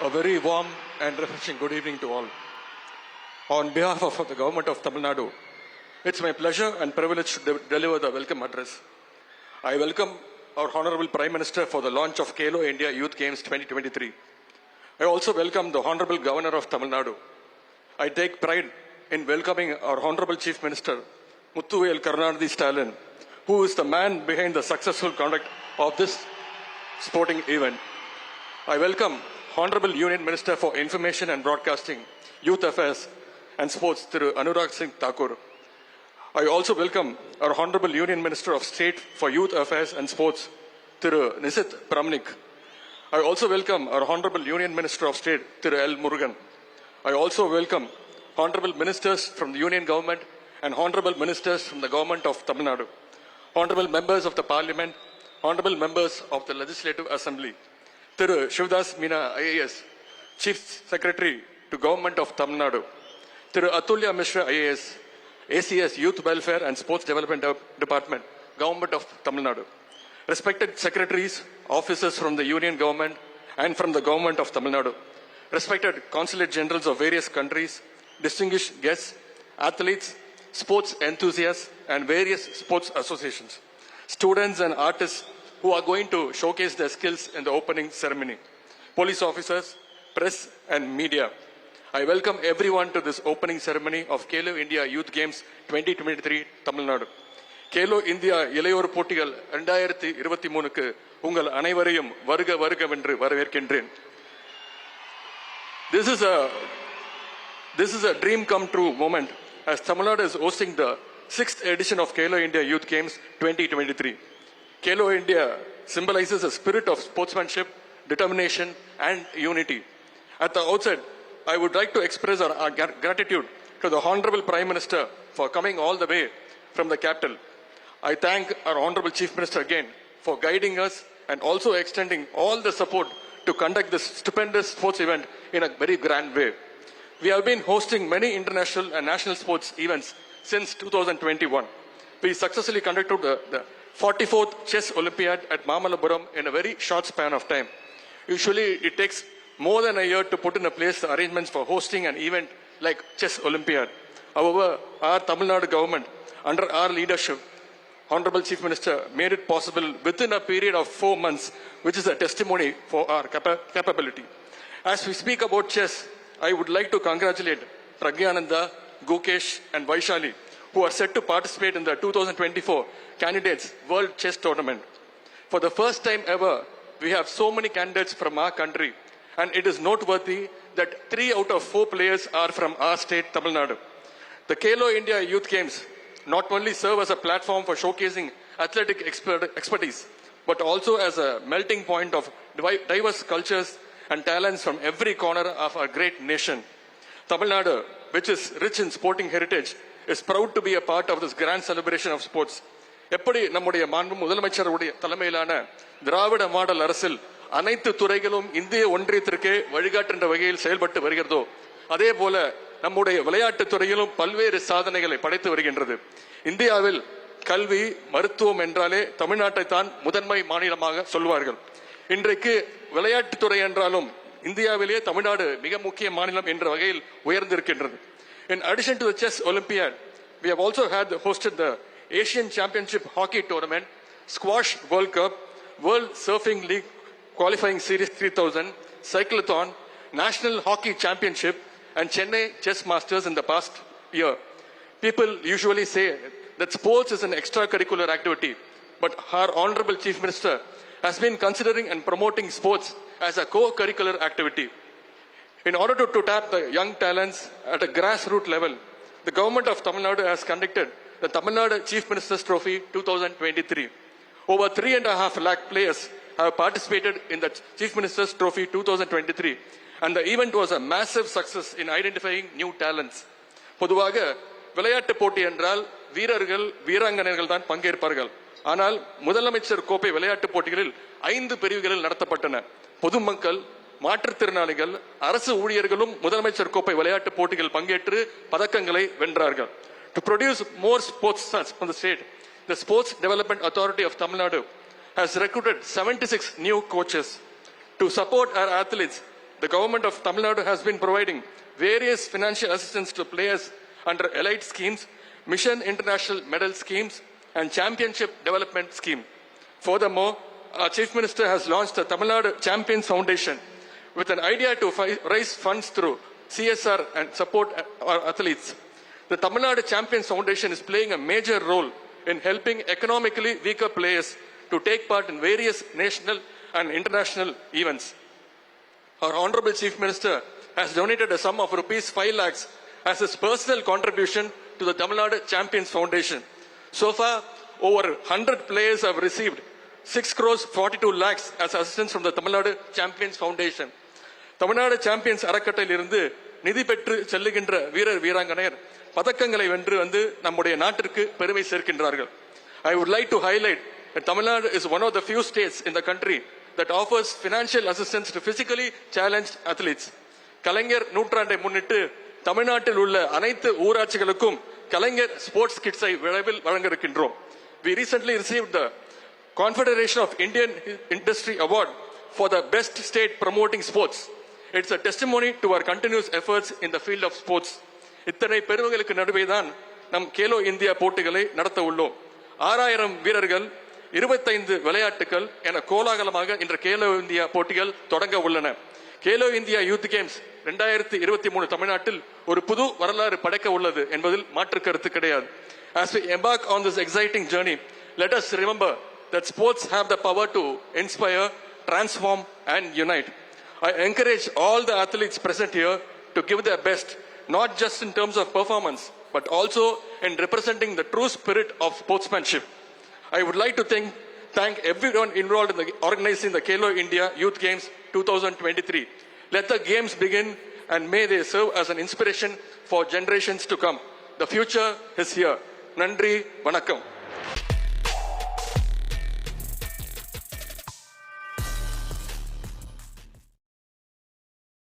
A very warm and refreshing good evening to all. On behalf of the government of Tamil Nadu, it's my pleasure and privilege to de- deliver the welcome address. I welcome our Honorable Prime Minister for the launch of Kalo India Youth Games 2023. I also welcome the Honorable Governor of Tamil Nadu. I take pride in welcoming our Honorable Chief Minister, Muthuvel Karunanidhi Stalin, who is the man behind the successful conduct of this sporting event. I welcome Honorable Union Minister for Information and Broadcasting, Youth Affairs and Sports, Thiru Anurag Singh Thakur. I also welcome our Honorable Union Minister of State for Youth Affairs and Sports, Thiru Nisit Pramnik. I also welcome our Honorable Union Minister of State, Thiru L. Murugan. I also welcome Honorable Ministers from the Union Government and Honorable Ministers from the Government of Tamil Nadu, Honorable Members of the Parliament, Honorable Members of the Legislative Assembly, Thiru Shivdas Meena IAS, Chief Secretary to Government of Tamil Nadu, Thiru Atulya Mishra IAS, ACS Youth Welfare and Sports Development De- Department, Government of Tamil Nadu. Respected secretaries, officers from the Union Government and from the Government of Tamil Nadu. Respected consulate generals of various countries, distinguished guests, athletes, sports enthusiasts, and various sports associations. Students and artists who are going to showcase their skills in the opening ceremony. Police officers, press, and media. I welcome everyone to this opening ceremony of Kalo India Youth Games 2023 Tamil Nadu. Khelo India இளையோர் போட்டிகள் ரெண்டாயிரத்தி இருபத்தி மூணுக்கு உங்கள் அனைவரையும் வருக வருகவென்று வரவேற்கின்றேன் This is a this is a dream come true moment as Tamil Nadu is hosting the sixth edition of Kalo India Youth Games 2023. Kalo India symbolizes a spirit of sportsmanship, determination, and unity. At the outset, I would like to express our, our gratitude to the Honorable Prime Minister for coming all the way from the capital. I thank our Honorable Chief Minister again for guiding us and also extending all the support to conduct this stupendous sports event in a very grand way. We have been hosting many international and national sports events since 2021. We successfully conducted the, the 44th Chess Olympiad at Mamalapuram in a very short span of time. Usually, it takes more than a year to put in place the arrangements for hosting an event like Chess Olympiad. However, our Tamil Nadu government, under our leadership, Honorable Chief Minister made it possible within a period of four months, which is a testimony for our capa- capability. As we speak about chess, I would like to congratulate Pragyananda, Gukesh, and Vaishali, who are set to participate in the 2024 Candidates World Chess Tournament. For the first time ever, we have so many candidates from our country, and it is noteworthy that three out of four players are from our state, Tamil Nadu. The Kalo India Youth Games not only serve as a platform for showcasing athletic expert, expertise, but also as a melting point of diverse cultures and talents from every corner of our great nation. Tamil Nadu, which is rich in sporting heritage, is proud to be a part of this grand celebration of sports எப்படி நம்முடைய மாண்பு முதலமைச்சருடைய தலைமையிலான திராவிட model அரசில் அனைத்து துறைகளும் இந்திய ஒன்றியத்திற்கே வழிகாட்டுகின்ற வகையில் செயல்பட்டு வருகிறதோ அதே போல நம்முடைய விளையாட்டுத் துறையிலும் பல்வேறு சாதனைகளை படைத்து வருகின்றது. இந்தியாவில் கல்வி மருத்துவம் என்றாலே தமிழ்நாட்டை தான் முதன்மை மாநிலமாக சொல்வார்கள். இன்றைக்கு விளையாட்டுத்துறை என்றாலும் இந்தியாவிலேயே தமிழ்நாடு மிக முக்கிய மாநிலம் என்ற வகையில் உயர்ந்திருக்கின்றது. In addition to the chess Olympiad, we have also had hosted the Asian Championship Hockey Tournament, Squash World Cup, World Surfing League Qualifying Series 3000, Cyclothon, National Hockey Championship, and Chennai Chess Masters in the past year. People usually say that sports is an extracurricular activity, but our Honorable Chief Minister has been considering and promoting sports as a co-curricular activity. In order to, to tap the young talents at a grassroots level, the government of Tamil Nadu has conducted the Tamil Nadu Chief Minister's Trophy 2023. Over three and a half lakh players have participated in the Chief Minister's Trophy 2023, and the event was a massive success in identifying new talents. பொதுவாக விளையாட்டு போட்டி என்றால் வீரர்கள் வீராங்கனைகள் தான் பங்கேற்பார்கள் ஆனால் முதலமைச்சர் கோப்பை விளையாட்டு போட்டிகளில் ஐந்து பிரிவுகளில் நடத்தப்பட்டன பொதுமக்கள் மாற்றுத்திறனாளிகள் அரசு ஊழியர்களும் முதலமைச்சர் கோப்பை விளையாட்டுப் போட்டிகள் பங்கேற்று பதக்கங்களை வென்றார்கள் to produce more sports stars from the state the sports development authority of tamil nadu has recruited 76 new coaches to support our athletes the government of Tamil Nadu has been providing various financial assistance to players under elite schemes, Mission International Medal schemes, and Championship Development Scheme. Furthermore, our Chief Minister has launched the Tamil Nadu Champions Foundation with an idea to raise funds through CSR and support uh, our athletes. The Tamil Nadu Champions Foundation is playing a major role in helping economically weaker players to take part in various national and international events. Our Honorable Chief Minister has donated a sum of rupees 5 lakhs as his personal contribution to the Tamil Nadu Champions Foundation. So far, over 100 players have received 6 crores 42 lakhs as assistance from the Tamil Nadu Champions Foundation. Tamil Nadu champions அறக்கட்டையிலிருந்து நிதி பெற்று செல்லுகின்ற வீரர் வீராங்கனையர் பதக்கங்களை வென்று வந்து நம்முடைய நாட்டிற்கு பெருமை சேர்க்கின்றார்கள். I would like to highlight Tamil Nadu is one of the few states in the country that offers financial assistance to physically challenge athletes Kalaignar நூற்றாண்டை முன்னிட்டு தமிழ்நாட்டில் உள்ள அனைத்து ஊராட்சிகளுக்கும் கலைஞர் ஸ்போர்ட்ஸ் கிட்ஸை விளைவில் வழங்க இருக்கின்றோம் we recently receive the Confederation of Indian Industry award for the best state promoting sports it's a testimony to our continuous efforts in the field of sports இத்தனை பெருமைகளுக்கு நடுவே தான் நம் கேலோ இந்தியா போட்டிகளை நடத்த உள்ளோம். ஆறாயிரம் வீரர்கள் இருபத்தைந்து விளையாட்டுகள் என கோலாகலமாக இன்று கேலோ இந்தியா போட்டிகள் தொடங்க உள்ளன. கேலோ இந்தியா யூத் கேம்ஸ் ரெண்டாயிரத்தி இருபத்தி மூணு தமிழ்நாட்டில் ஒரு புது வரலாறு படைக்க உள்ளது என்பதில் மாற்று கருத்து கிடையாது. As we embark on this exciting journey, let us remember that sports have the power to inspire, transform, and unite. I encourage all the athletes present here to give their best, not just in terms of performance, but also in representing the true spirit of sportsmanship. I would like to thank, thank everyone involved in the, organizing the Kelo India Youth Games 2023. Let the games begin and may they serve as an inspiration for generations to come. The future is here. Nandri, Vanakkam.